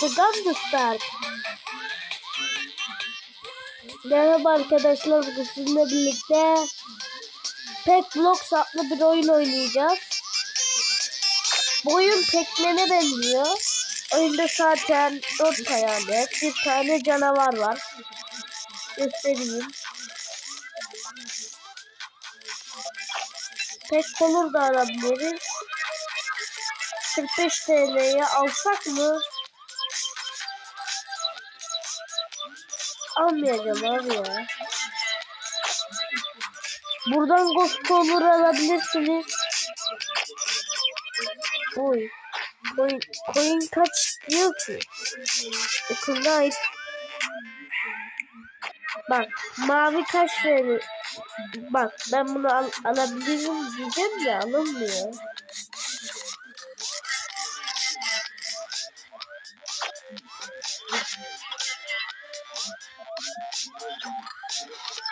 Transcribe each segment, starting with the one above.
The Gundersberg. Merhaba arkadaşlar bugün sizinle birlikte Pet Blocks adlı bir oyun oynayacağız. Bu oyun Pac-Man'e benziyor. Oyunda zaten 4 hayalet, bir tane canavar var. Göstereyim. Pet olur da alabiliriz. 45 TL'ye alsak mı? Almayacağım abi ya. Buradan Ghost olur alabilirsiniz. Oy. Coin, coin kaç diyor ki? Okulda ait. Bak mavi kaç verir? Bak ben bunu al alabilirim diyeceğim de alınmıyor.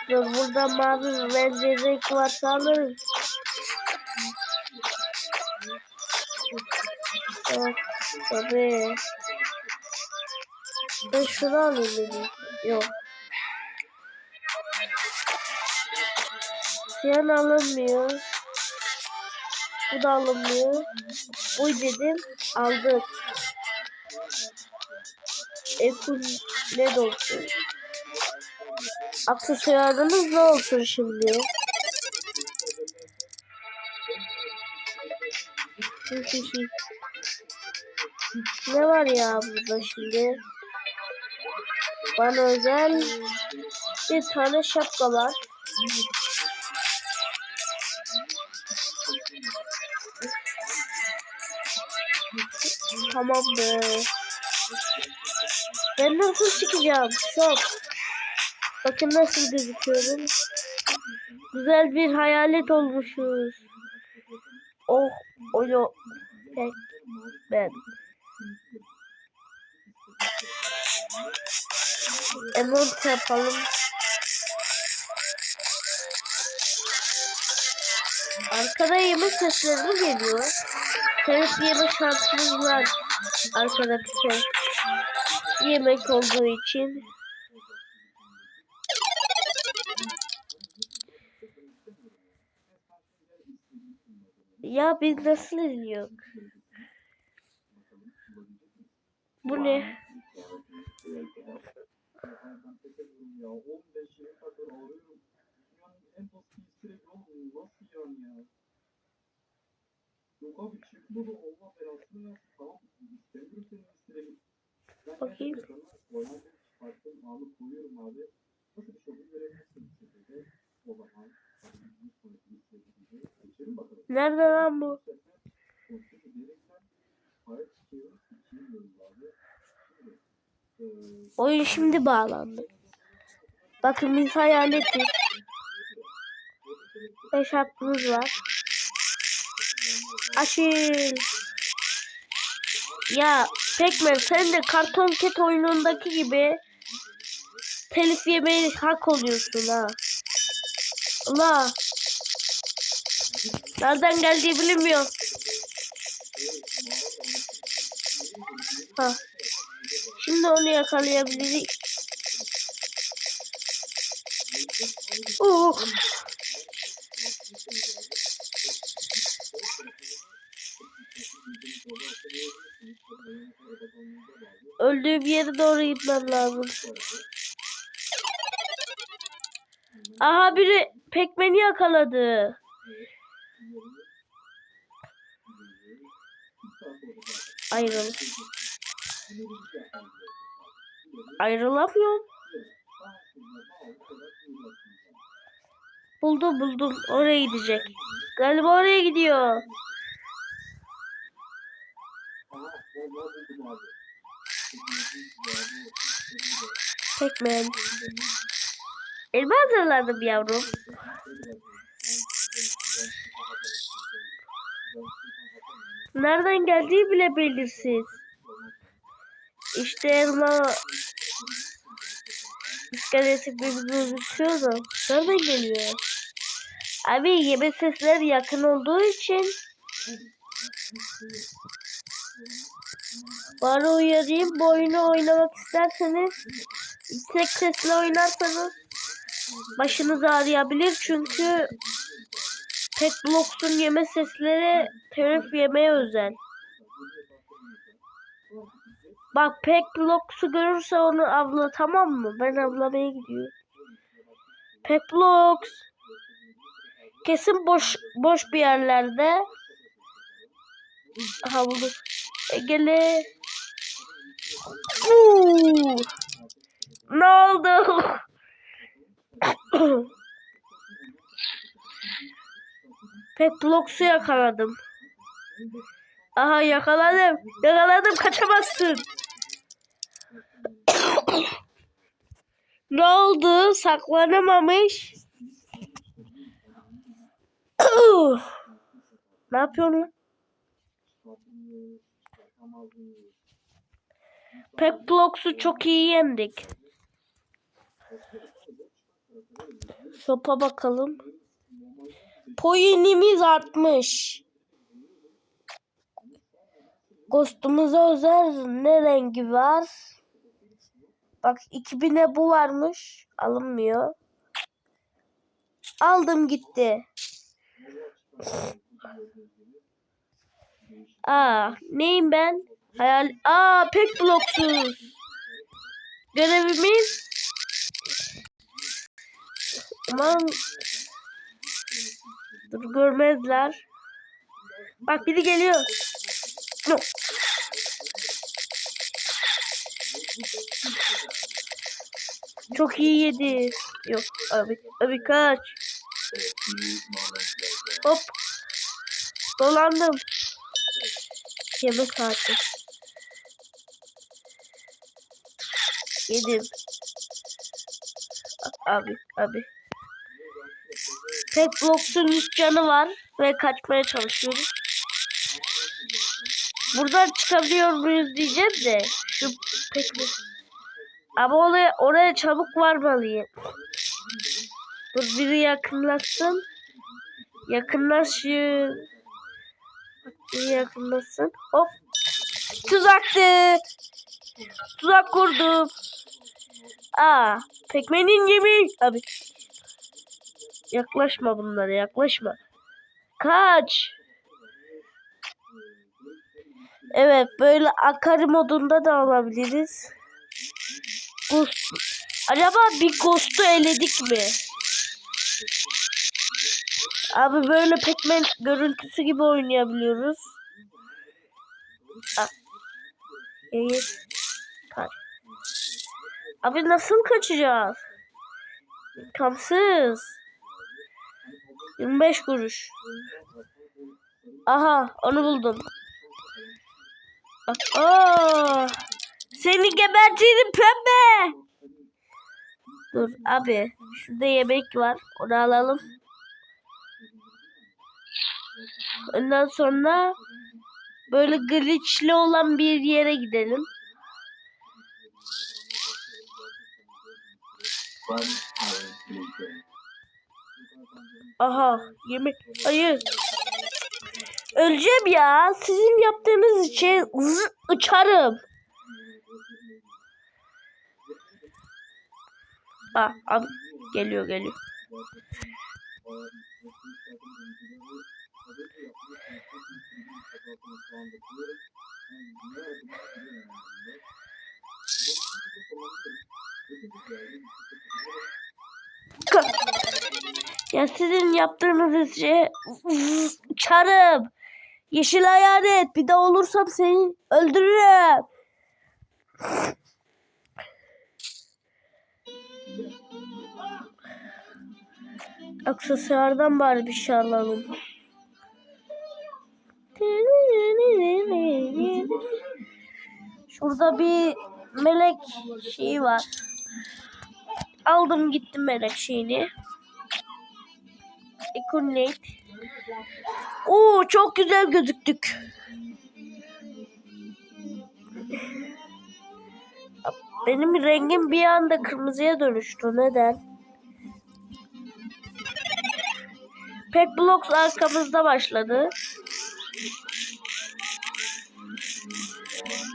Dur burada mavi renk varsa alırım. Yok tabii. Ben şunu alayım dedim. Yok. Siyan alınmıyor. Bu da alınmıyor. Bu dedim. Aldık. Ekun ne de olsun. Aksesuarımız ne olsun şimdi? ne var ya burada şimdi? Bana özel bir tane şapka var. Tamamdır. Ben nasıl çıkacağım? Şok. Bakın nasıl gözüküyorum. Güzel bir hayalet olmuşuz. Oh, oyo. Pek ben. Emot yapalım. Arkada yemek sesleri mi geliyor? Evet yeme şansımız var arkadaşlar. Yemek olduğu için. Ya biz nasıl izliyor? Bu ne? ya Nerede lan bu? Oyun şimdi bağlandı. Bakın biz hayaletiz. Beş hakkımız var. Aşil. Ya Pac-Man sen de karton ket oyunundaki gibi telif yemeye hak oluyorsun ha. Allah. Nereden geldiği bilinmiyor. Ha. Şimdi onu yakalayabiliriz. Oh. Öldüğüm yere doğru gitmem lazım. Aha biri pekmeni yakaladı. Ayrıl. Ayrılamıyorum. Buldum buldum. Oraya gidecek. Galiba oraya gidiyor. Pac-Man. Elma hazırladım yavrum. Nereden geldiği bile belirsiz. İşte elma iskeleti bir gözüküyor da nereden geliyor? Abi yeme sesleri yakın olduğu için Bari uyarayım. Bu oyunu oynamak isterseniz yüksek sesle oynarsanız başınız ağrıyabilir. Çünkü Pet Blocks'un yeme sesleri telif yemeye özel. Bak Pet Blocks'u görürse onu avla tamam mı? Ben avlamaya gidiyorum. Pet Blocks. Kesin boş boş bir yerlerde. Aha buldum. Egeli. Uuu. Ne oldu? Pet Blocks'u yakaladım. Aha yakaladım. Yakaladım kaçamazsın. ne oldu? Saklanamamış. ne yapıyorsun lan? Pet Blocks'u çok iyi yendik. Shop'a bakalım. Poinimiz artmış. Ghost'umuza özel ne rengi var? Bak 2000'e bu varmış. Alınmıyor. Aldım gitti. Aa, neyim ben? Hayal... Aa, pek bloksuz. Görevimiz... Aman... Dur görmezler. Bak biri geliyor. No. Çok iyi yedi. Yok abi. Abi kaç. Hop. Dolandım. Yeme saati. Yedim. Abi, abi. Blocks'un üç canı var ve kaçmaya çalışıyoruz. Buradan çıkabiliyor muyuz diyeceğim de. Şu pek Ama oraya, oraya çabuk varmalıyım. Dur biri yakınlaşsın. Yakınlaşın. Biri yakınlaşsın. Hop. Tuzaktı. Tuzak kurdum. Aa, pekmenin yemi. Abi. Yaklaşma bunlara, yaklaşma. Kaç. Evet, böyle akari modunda da alabiliriz. Ghost. Acaba bir Ghost'u eledik mi? Abi böyle Pac-Man görüntüsü gibi oynayabiliyoruz. Ah. İyi. Kaç. Abi nasıl kaçacağız? Kamsız. 25 kuruş. Aha onu buldum. Aa, seni gebertirim pembe. Dur abi şurada yemek var onu alalım. Ondan sonra böyle glitchli olan bir yere gidelim. Aha yemek. Hayır. Öleceğim ya. Sizin yaptığınız için zı- uçarım. Ah abi geliyor geliyor. Ya sizin yaptığınız zı- uçarım. Yeşil hayalet bir de olursam seni öldürürüm. Aksesuardan bari bir şey alalım. Şurada bir melek şeyi var. Aldım gittim melek şeyini. Econet. Oo çok güzel gözüktük. Benim rengim bir anda kırmızıya dönüştü. Neden? Pet Blocks arkamızda başladı.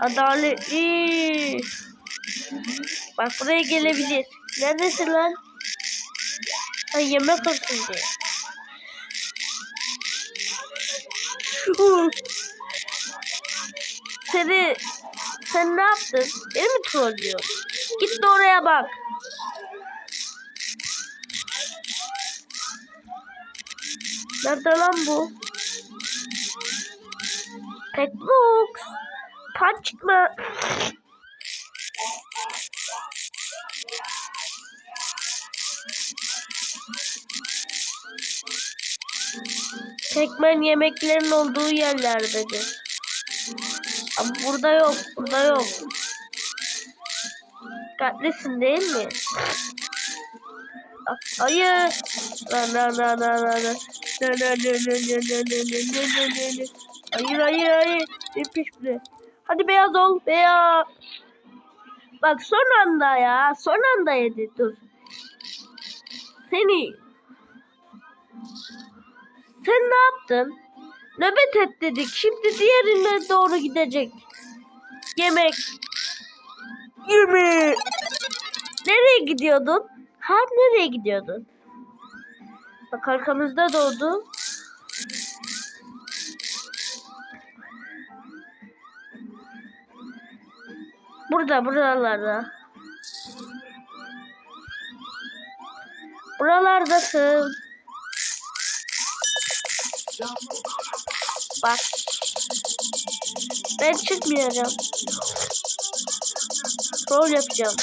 Adaletli. Bak buraya gelebilir. Neredesin lan? Ha yemek olsun diye. Seni sen ne yaptın? Beni mi trollüyorsun? Git de oraya bak. Nerede lan bu? Petlux. Pan çıkma. Tekmen yemeklerin olduğu yerlerdedir. Ama burada yok, burada yok. Dikkatlisin değil mi? Hayır. Lan lan lan lan lan. Hayır hayır hayır. Bir piş bile. Hadi beyaz ol. Beyaz. Bak son anda ya. Son anda yedi. Dur. Seni sen ne yaptın? Nöbet et dedik. Şimdi diğerine doğru gidecek. Yemek. Yemek. Nereye gidiyordun? Ha nereye gidiyordun? Bak arkamızda doğdu. Burada buralarda. Buralardasın. Bak. Ben çıkmayacağım. Troll yapacağım.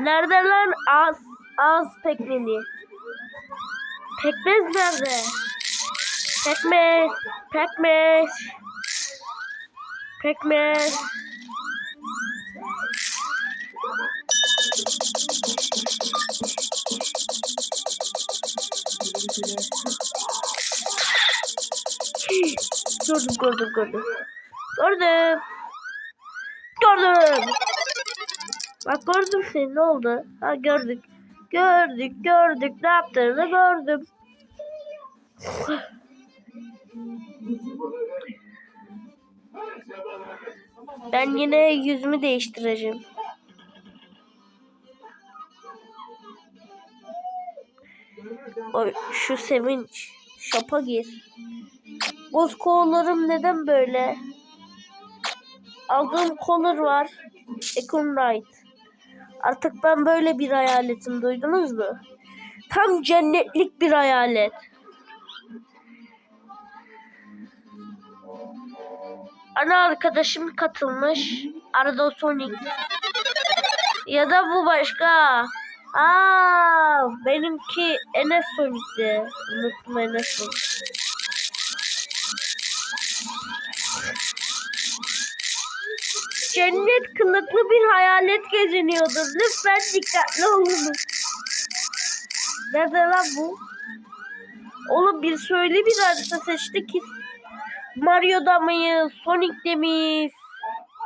Nerede lan az az pekmeni? Pekmez nerede? Pekmez, pekmez, pekmez. Gördüm, gördüm, gördüm. Gördüm. Gördüm. Bak gördüm seni ne oldu? Ha gördük. Gördük gördük ne yaptığını gördüm. Ben yine yüzümü değiştireceğim. Oy, şu sevinç. Şapa gir. Boz kollarım neden böyle? Aldığım collar var. Econ Knight. Artık ben böyle bir hayaletim duydunuz mu? Tam cennetlik bir hayalet. Ana arkadaşım katılmış. Arada Sonic. Ya da bu başka. Aa, benimki Enes Sonic'ti. Unuttum Enes Sonic. Cennet kılıklı bir hayalet geziniyordur. Lütfen dikkatli olunuz. Nerede lan bu? Oğlum bir söyle bir harita seçti ki. Mario'da mıyız? Sonic'te miyiz?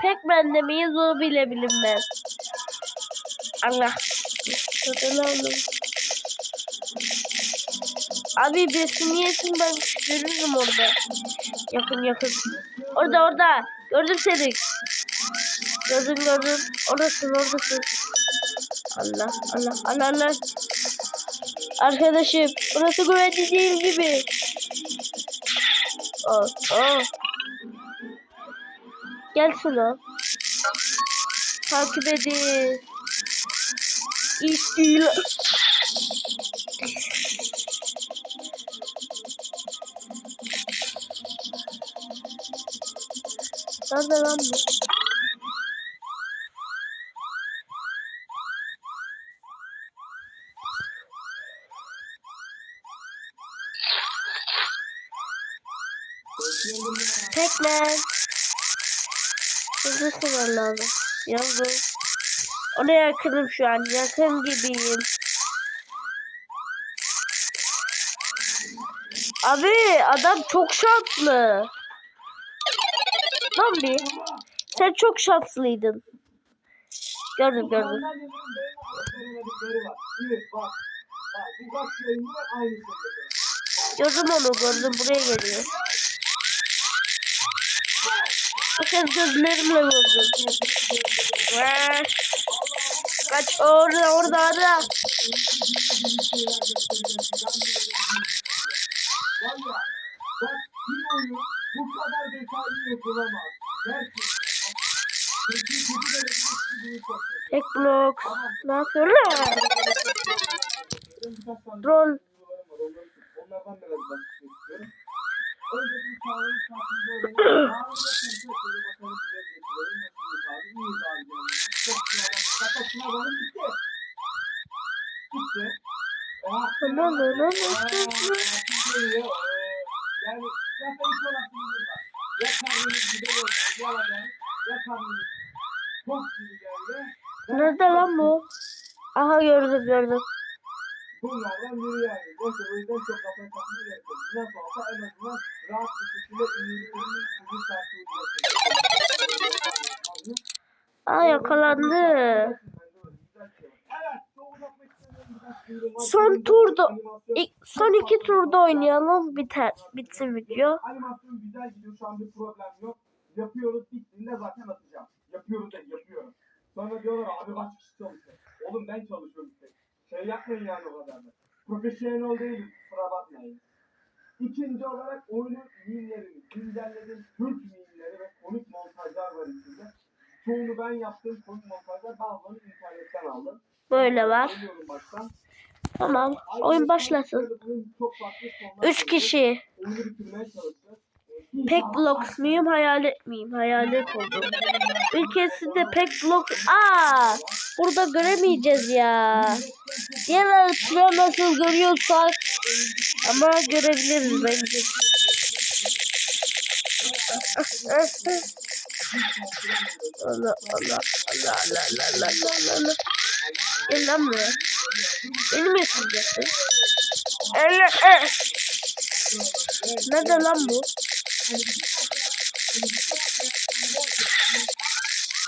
Pac-Man'de miyiz? O bile bilinmez. Allah. Lan oğlum? Abi besini yesin ben görürüm orada. Yakın yakın. Orada orada. Gördüm seni. Gördüm gördüm. Oradasın oradasın. Allah Allah Allah Allah. Arkadaşım burası güvenli değil gibi. Oh, oh. Gel şuna. Takip edin. İstiyor. Nerede lan bu? Tekmen. Hızlı sıvar lazım. Yavrum. Ona yakınım şu an. Yakın gibiyim. Abi adam çok şanslı. Bir. Sen çok şanslıydın. Gördüm gördüm. Gördüm onu gördüm. Buraya geliyor. Kez gözlerimle gördüm. Kaç orada orada orada. Bu kadar detaylı yapılamaz. Bakın. Tek blok. Ne yapıyorlar? Şimdi geliyor. Ee, Yani. Ya. Nerede lan bu? Aha gördüm gördüm. Bunlardan biri yani. Boşa o yüzden çok kafaya takmaya gerek yok. Nasıl olsa en azından rahat bir şekilde ümidlerinin ucu tartışılacaksın. Aa yakalandı. Son turda son iki turda oynayalım biter bitsin video. Animasyon güzel gidiyor. Şu an bir problem yok. Yapıyoruz. Bittiğinde zaten atacağım. Yapıyoruz de yapıyorum. Sonra diyorlar abi kişi çalışıyor. Oğlum ben çalışıyorum. Şey yapmayın yani o kadar da. Profesyonel değiliz. Kusura bakmayın. İkinci olarak oyunun mimlerini güncelledim. Türk mimleri ve komik montajlar var içinde. Çoğunu ben yaptım. Komik montajlar bazılarını internetten aldım. Böyle var. Tamam. Oyun başlasın. Üç kişi. oyunu bitirmeye çalışacağız. Pek blocks muyum hayalet miyim? Hayalet oldum. Ülkesinde pek blocks. Aa! Burada göremeyeceğiz ya. Diğer haritaları nasıl görüyorsak ama görebiliriz bence. Allah Allah Allah Allah Allah Allah Allah. Gel lan buraya. Beni mi ısıracaksın? Allah eh. Nerede lan bu?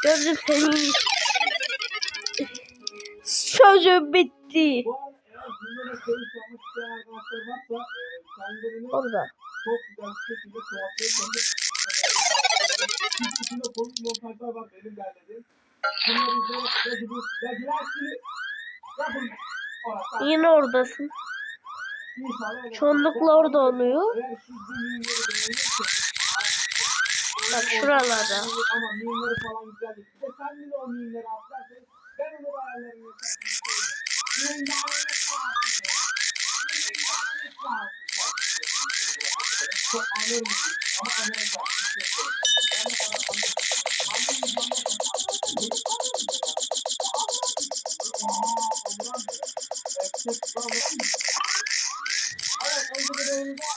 Gördüm seni. Sözüm bitti. Orada Yine oradasın. Çoğunlukla orada oluyor. Bak şuralarda. Ama mimleri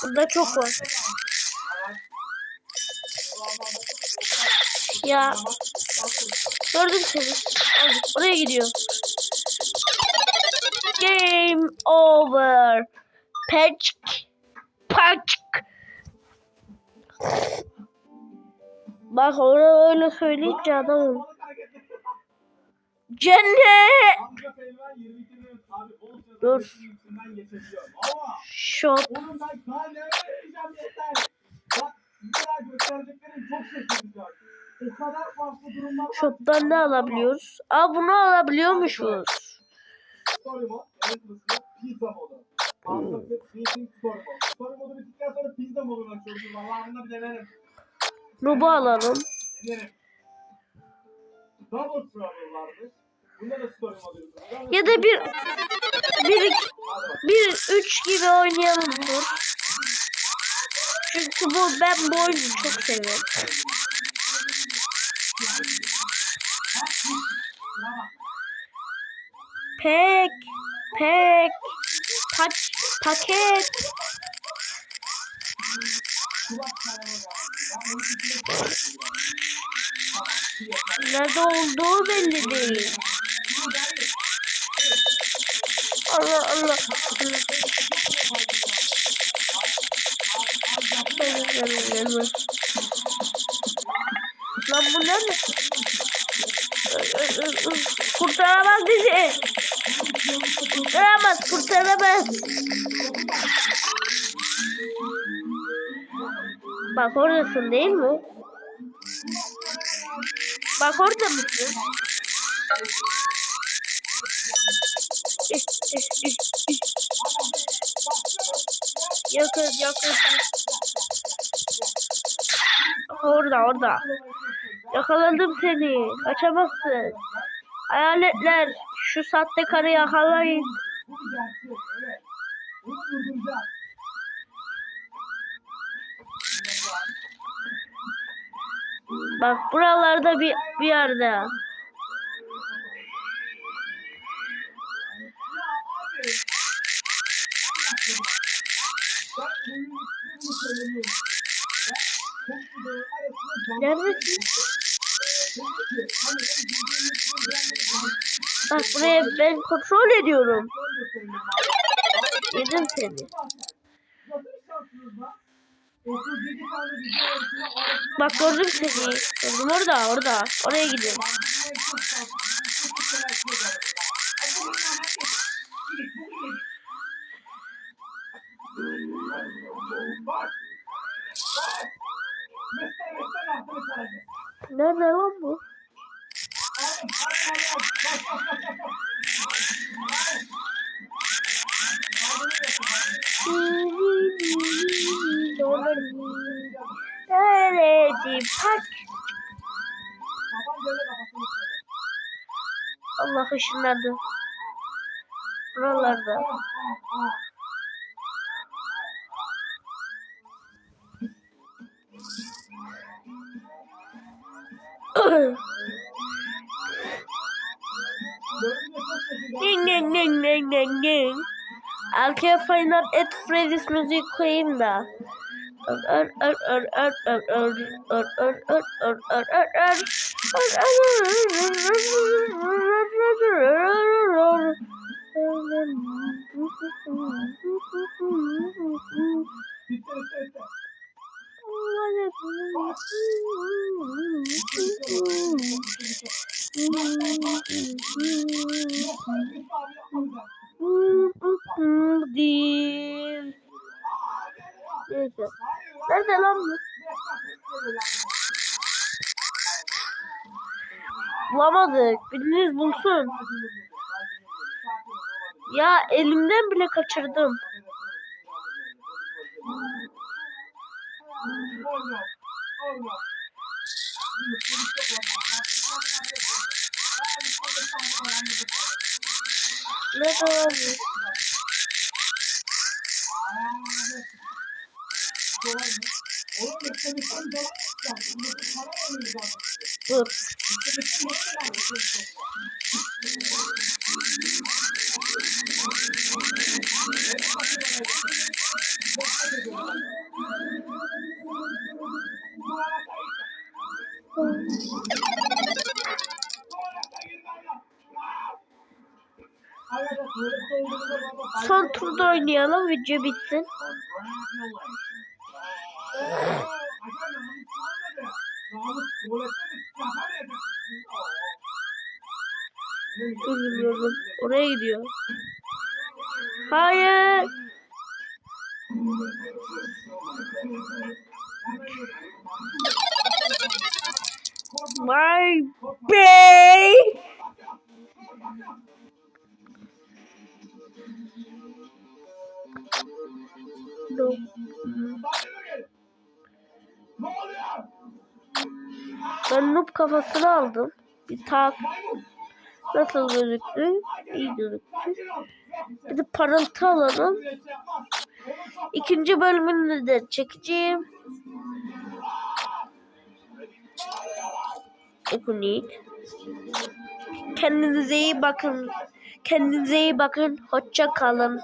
Burada çok var. Ya gördüm seni. Oraya gidiyor. Game over. Patch. Patch. Bak orada öyle söyleyince adamım. Cennet. Dur. Var. ki. Shop'tan ne alabiliyoruz? Aa bunu alabiliyormuşuz. Nubu alalım. Double vardı. Ya da bir bir bir üç gibi oynayalım dur. Çünkü bu ben bu oyunu çok seviyorum. Pek pek pak paket nerede olduğu belli değil. Allah Allah. Lan bu ne? Kurtaramaz bizi. Kurtaramaz, kurtaramaz. Bak oradasın değil mi? Bak orada mısın? Yakın yakın. Orada orada. Yakaladım seni. Kaçamazsın. Hayaletler şu saatte karı yakalayın. Bak buralarda bir bir yerde. Neredesin? Bak buraya ben kontrol ediyorum. Yedim seni. Bak gördüm seni. Gördüm orada orada. Oraya gidiyorum. Nerede lan bu? Park. Allah ışınladı. Buralarda. Dur. Ding ding ding ding ding ding. I can't find out it's this music queen now. bulamadık. Biriniz bulsun. Ya elimden bile kaçırdım. Ne doğru. Oğlum, sen bir şey daha yapacağım. Şimdi para alacağım. Dur. Son turda oynayalım. Video bitsin. Bilmiyorum. Oraya gidiyor. Hayır. My bay. No. Ben noob kafasını aldım. Bir tak. Nasıl gözüktü? İyi gözüktü. Bir de parıltı alalım. İkinci bölümünü de çekeceğim. Ekonik. Kendinize iyi bakın. Kendinize iyi bakın. Hoşça kalın.